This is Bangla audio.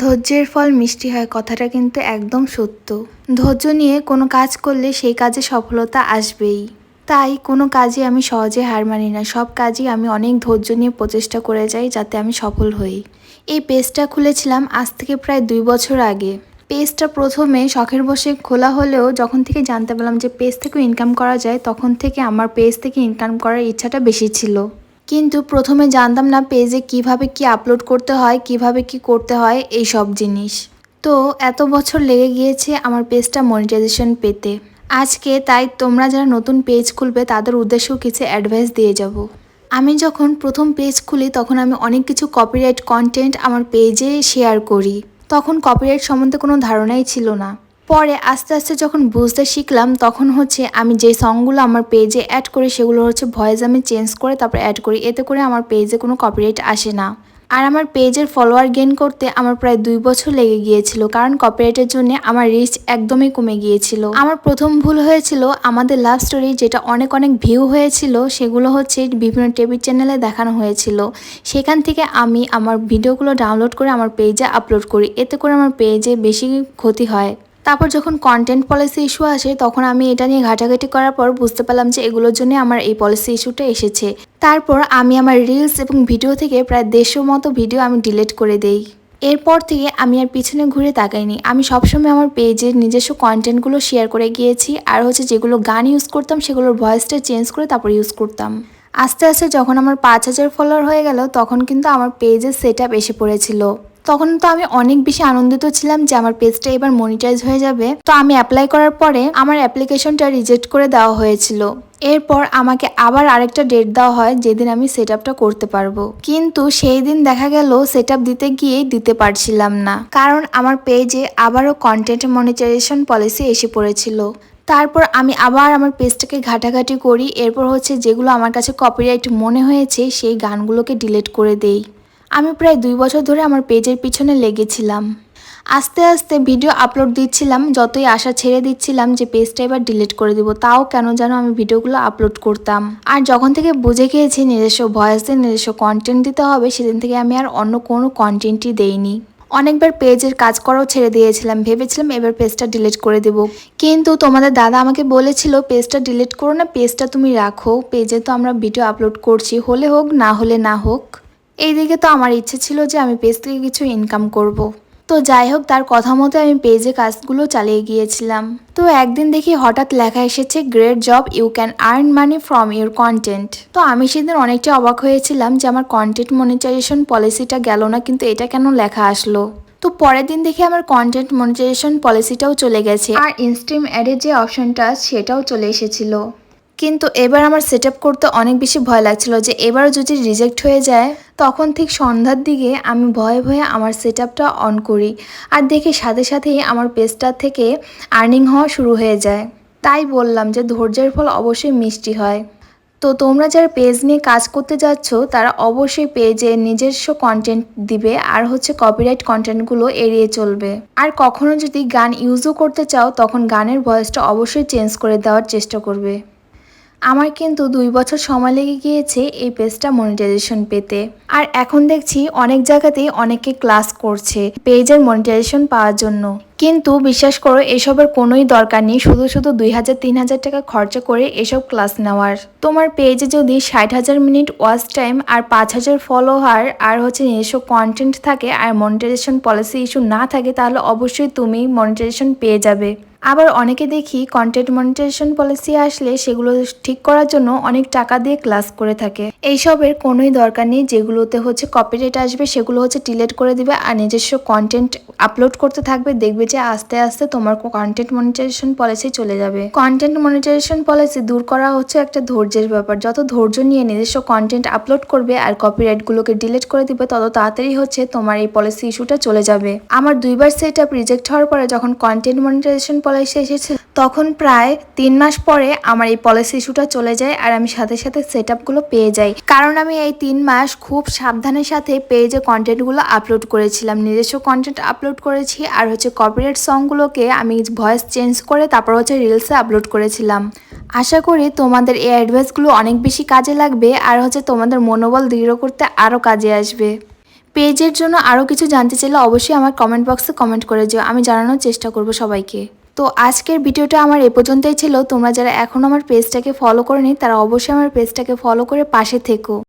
ধৈর্যের ফল মিষ্টি হয়, কথাটা কিন্তু একদম সত্য। ধৈর্য নিয়ে কোনো কাজ করলে সেই কাজে সফলতা আসবেই। তাই কোনো কাজে আমি সহজে হার মানি না, সব কাজই আমি অনেক ধৈর্য নিয়ে প্রচেষ্টা করে যাই যাতে আমি সফল হই। এই পেজটা খুলেছিলাম আজ থেকে প্রায় দুই বছর আগে। পেজটা প্রথমে শখের বসে খোলা হলেও যখন থেকে জানতে পারলাম যে পেজ থেকেও ইনকাম করা যায়, তখন থেকে আমার পেজ থেকে ইনকাম করার ইচ্ছাটা বেশি ছিল। কিন্তু প্রথমে জানতাম না পেজে কীভাবে কি আপলোড করতে হয়, কীভাবে কি করতে হয় এই সব জিনিস। তো এত বছর লেগে গিয়েছে আমার পেজটা মনিটাইজেশন পেতে। আজকে তাই তোমরা যারা নতুন পেজ খুলবে তাদের উদ্দেশ্যেও কিছু অ্যাডভাইস দিয়ে যাব। আমি যখন প্রথম পেজ খুলি তখন আমি অনেক কিছু কপিরাইট কন্টেন্ট আমার পেজে শেয়ার করি। তখন কপিরাইট সম্বন্ধে কোনো ধারণাই ছিল না। পরে আস্তে আস্তে যখন বুঝতে শিখলাম, তখন হচ্ছে আমি যে সংগুলো আমার পেজে অ্যাড করি, সেগুলো হচ্ছে ভয়েস আমি চেঞ্জ করে তারপর অ্যাড করি। এতে করে আমার পেজে কোনো কপিরাইট আসে না। আর আমার পেজের ফলোয়ার গেন করতে আমার প্রায় দুই বছর লেগে গিয়েছিল, কারণ কপিরাইটের জন্য আমার রিচ একদমই কমে গিয়েছিল। আমার প্রথম ভুল হয়েছিল, আমাদের লাভ স্টোরি যেটা অনেক অনেক ভিউ হয়েছিল, সেগুলো হচ্ছে বিভিন্ন টিভি চ্যানেলে দেখানো হয়েছিল। সেখান থেকে আমি আমার ভিডিওগুলো ডাউনলোড করে আমার পেজে আপলোড করি। এতে করে আমার পেজে বেশি ক্ষতি হয়। তারপর যখন কন্টেন্ট পলিসি ইস্যু আসে, তখন আমি এটা নিয়ে ঘাটাঘাটি করার পর বুঝতে পারলাম যে এগুলোর জন্য আমার এই পলিসি ইস্যুটা এসেছে। তারপর আমি আমার রিলস এবং ভিডিও থেকে প্রায় দেড়শো মতো ভিডিও আমি ডিলিট করে দেই। এরপর থেকে আমি আর পিছনে ঘুরে তাকাইনি। আমি সবসময় আমার পেজের নিজস্ব কন্টেন্টগুলো শেয়ার করে গিয়েছি, আর হচ্ছে যেগুলো গান ইউজ করতাম, সেগুলোর ভয়েসটা চেঞ্জ করে তারপর ইউজ করতাম। আস্তে আস্তে যখন আমার পাঁচ হাজার ফলোয়ার হয়ে গেল, তখন কিন্তু আমার পেজের সেট এসে পড়েছিল। তখন তো আমি অনেক বেশি আনন্দিত ছিলাম যে আমার পেজটা এবার মনিটাইজ হয়ে যাবে। তো আমি অ্যাপ্লাই করার পরে আমার অ্যাপ্লিকেশনটা রিজেক্ট করে দেওয়া হয়েছিল। এরপর আমাকে আবার আরেকটা ডেট দেওয়া হয় যেদিন আমি সেট করতে পারব। কিন্তু সেই দিন দেখা গেল সেট দিতে গিয়ে দিতে পারছিলাম না। কারণ আমার পেজে আবারও কন্টেন্ট মনিটাইজেশন পলিসি এসে পড়েছিল। তারপর আমি আবার আমার পেজটাকে ঘাটাঘাটি করি। এরপর হচ্ছে যেগুলো আমার কাছে কপিরাইট মনে হয়েছে সেই গানগুলোকে ডিলিট করে দেই। আমি প্রায় দুই বছর ধরে আমার পেজের পিছনে লেগেছিলাম। আস্তে আস্তে ভিডিও আপলোড দিচ্ছিলাম, যতই আশা ছেড়ে দিচ্ছিলাম যে পেজটা এবার ডিলিট করে দিব, তাও কেন যেন আমি ভিডিওগুলো আপলোড করতাম। আর যখন থেকে বুঝে গিয়েছি নিজস্ব ভয়েস দিয়ে নিজস্ব কন্টেন্ট দিতে হবে, সেদিন থেকে আমি আর অন্য কোনো কন্টেন্টই দেইনি। অনেকবার পেজের কাজ করাও ছেড়ে দিয়েছিলাম, ভেবেছিলাম এবার পেজটা ডিলিট করে দেব। কিন্তু তোমাদের দাদা আমাকে বলেছিল, পেজটা ডিলিট করো না, পেজটা তুমি রাখো, পেজে তো আমরা ভিডিও আপলোড করছি, হলে হোক, না হলে না হোক। এইদিকে তো আমার ইচ্ছে ছিল যে আমি পেজ থেকে কিছু ইনকাম করব। তো যাই হোক, তার কথা মতো আমি পেজে কাজগুলো চালিয়ে গিয়েছিলাম। তো একদিন দেখি হঠাৎ লেখা এসেছে great job you can earn money from your content তো আমি সেদিন অনেকটা অবাক হয়েছিলাম যে আমার কন্টেন্ট মনিটাইজেশন পলিসিটা গেল না, কিন্তু এটা কেন লেখা আসলো? তো পরের দিন দেখি আমার কন্টেন্ট মনিটাইজেশন পলিসিটাও চলে গেছে, আর ইনস্ট্রিম অ্যাডের যে অপশনটা সেটাও চলে এসেছিল। কিন্তু এবার আমার সেট করতে অনেক বেশি ভয় লাগছিল যে এবারও যদি রিজেক্ট হয়ে যায়, তখন ঠিক সন্ধ্যার দিকে আমি ভয়ে ভয়ে আমার সেট অন করি আর দেখি সাথে সাথেই আমার পেজটা থেকে আর্নিং হওয়া শুরু হয়ে যায়। তাই বললাম যে ধৈর্যের ফল অবশ্যই মিষ্টি হয়। তো তোমরা যারা পেজ নিয়ে কাজ করতে যাচ্ছ, তারা অবশ্যই পেজে নিজস্ব কন্টেন্ট দিবে আর হচ্ছে কপিরাইট কন্টেন্টগুলো এড়িয়ে চলবে। আর কখনো যদি গান ইউজও করতে চাও, তখন গানের ভয়েসটা অবশ্যই চেঞ্জ করে দেওয়ার চেষ্টা করবে। আমার কিন্তু দুই বছর সময় লেগে গিয়েছে এই পেজটা মনিটাইজেশন পেতে। আর এখন দেখছি অনেক জায়গাতেই অনেকে ক্লাস করছে পেজের মনিটাইজেশন পাওয়ার জন্য। কিন্তু বিশ্বাস করো, এসবের কোনোই দরকার নেই, শুধু শুধু দুই হাজার, তিন হাজার টাকা খরচা করে এসব ক্লাস নেওয়ার। তোমার পেজে যদি ষাট হাজার মিনিট ওয়াচ টাইম আর পাঁচ হাজার ফলোয়ার আর হচ্ছে নিজস্ব কন্টেন্ট থাকে আর মনিটাইজেশন পলিসি ইস্যু না থাকে, তাহলে অবশ্যই তুমি মনিটাইজেশন পেয়ে যাবে। আবার অনেকে দেখি কন্টেন্ট মনিটাইজেশন পলিসি আসলে সেগুলো ঠিক করার জন্য অনেক টাকা দিয়ে ক্লাস করে থাকে। এইসবের কোনোই দরকার নেই, যেগুলোতে হচ্ছে কপিরাইট আসবে সেগুলো হচ্ছে ডিলেট করে দিবে আর নিজস্ব কন্টেন্ট আপলোড করতে থাকবে, দেখবে যে আস্তে আস্তে তোমার কন্টেন্ট মনিটাইজেশন পলিসি চলে যাবে। কন্টেন্ট মনিটাইজেশন পলিসি দূর করা হচ্ছে একটা ধৈর্যের ব্যাপার। যত ধৈর্য নিয়ে নিজস্ব কন্টেন্ট আপলোড করবে আর কপিরাইটগুলোকে ডিলিট করে দিবে, তত তাড়াতাড়ি হচ্ছে তোমার এই পলিসি ইস্যুটা চলে যাবে। আমার দুইবার সেট আপ রিজেক্ট হওয়ার পরে যখন কন্টেন্ট মনিটাইজেশন পলিসি এসেছে। তখন প্রায় তিন মাস পরে আমার এই পলিসি ইস্যুটা চলে যায় আর আমি সাথে সাথে সেট আপগুলো পেয়ে যাই। কারণ আমি এই তিন মাস খুব সাবধানের সাথে পেজে কন্টেন্টগুলো আপলোড করেছিলাম। নিজস্ব কন্টেন্ট আপলোড করেছি আর হচ্ছে কপিরাইট সংগুলোকে আমি ভয়েস চেঞ্জ করে তারপর হচ্ছে রিলসে আপলোড করেছিলাম। আশা করি তোমাদের এই অ্যাডভাইসগুলো অনেক বেশি কাজে লাগবে আর হচ্ছে তোমাদের মনোবল দৃঢ় করতে আরও কাজে আসবে। পেজের জন্য আরও কিছু জানতে চাইলে অবশ্যই আমার কমেন্ট বক্সে কমেন্ট করে যেও। আমি জানানোর চেষ্টা করব সবাইকে। তো আজকের ভিডিওটা আমার এ পর্যন্তই ছিল। তোমরা যারা এখন আমার পেজটাকে ফলো করেনি, তারা অবশ্যই আমার পেজটাকে ফলো করে পাশে থেকো।